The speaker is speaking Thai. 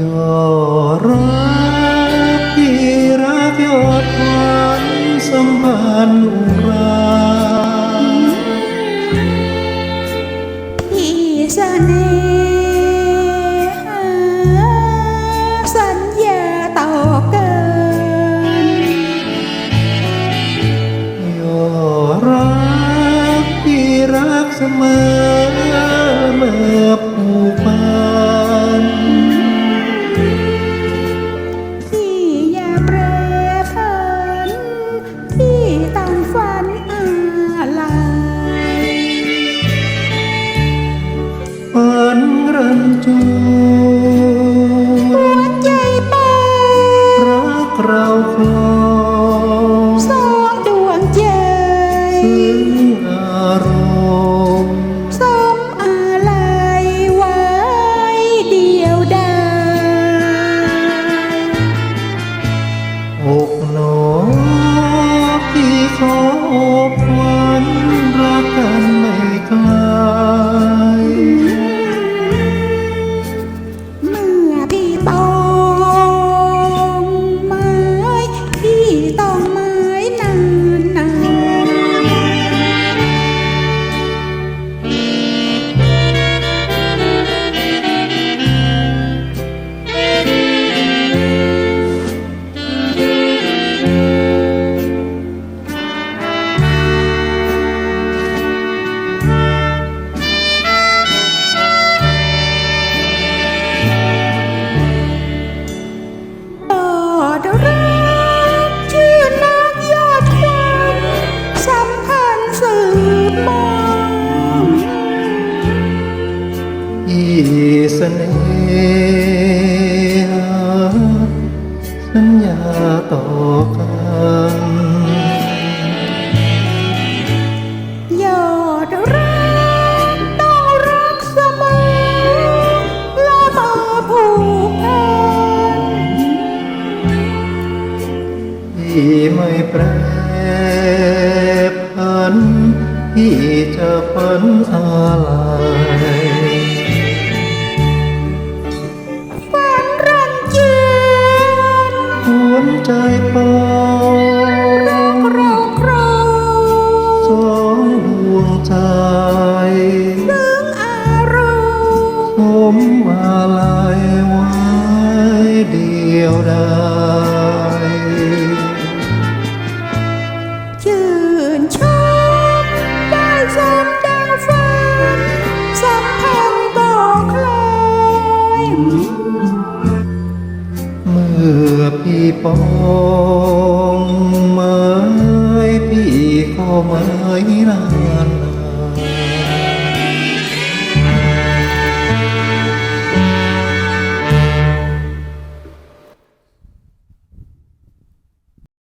ยอรักที่รักยอดหวานสัมพันธ์อุราันจู เสน่ห์สัญญาต่อกันยอดรักต้องรักเสมอและมาผูกพันที่ไม่แปรผันที่จะฝันอะไร ใจปองรักเราครองสองห่วงใจดึงอารมณ์สมมาลายไว้เดียวดาย ปองเมยพี่ก็เมยนาน